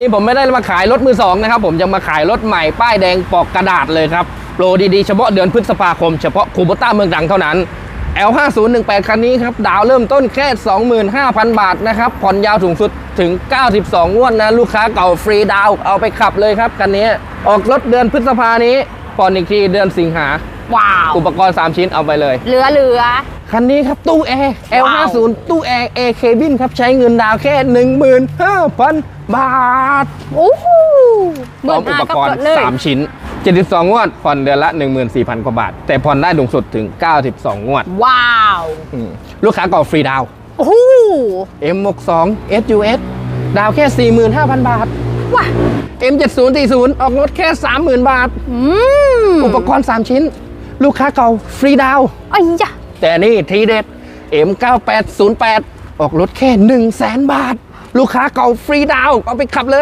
นี่ผมไม่ได้มาขายรถมือสองนะครับ ผมจะมาขายรถใหม่ป้ายแดงปอกกระดาษเลยครับ โปรดีๆ เฉพาะเดือนพฤษภาคม เฉพาะคูโบต้าเมืองดังเท่านั้น L5018 คันนี้ครับ ดาวเริ่มต้นแค่ 25,000 บาทนะครับ ผ่อนยาวสูงสุดถึง 92งวดนะ ลูกค้าเก่าฟรีดาวน์เอาไปขับเลยครับคันนี้ ออกรถเดือนพฤษภานี้ผ่อนอีกทีเดือนสิงหาว้าว อุปกรณ์ 3 ชิ้นเอาไปเลย เหลือเหลือ คันนี้ครับ ตู้แอร์ว้าว L50 ตู้แอร์ A Cabin ครับ ใช้เงินดาวน์แค่ 15,000 บาท โอ้โหพร้อมอุปกรณ์เลย3ชิ้น 72 งวด ผ่อนเดือนละ 14,000 กว่าบาท แต่ผ่อนได้สูงสุดถึง 92 งวด ว้าวอืมลูกค้าก่อฟรีดาวน์โอ้โห M62 SUS ดาวแค่ 45,000 บาทว้า M7040 ออกรถแค่ 30,000 บาทอืมอุปกรณ์ 3 ชิ้น ลูกค้าเก่าฟรีดาวน์ไอ้ยะ แต่นี่ทีเด็ด M9808 ออกรถแค่ 1 0 0 0 0 0บาท ลูกค้าเก่าฟรีดาวน์เอาไปขับเลย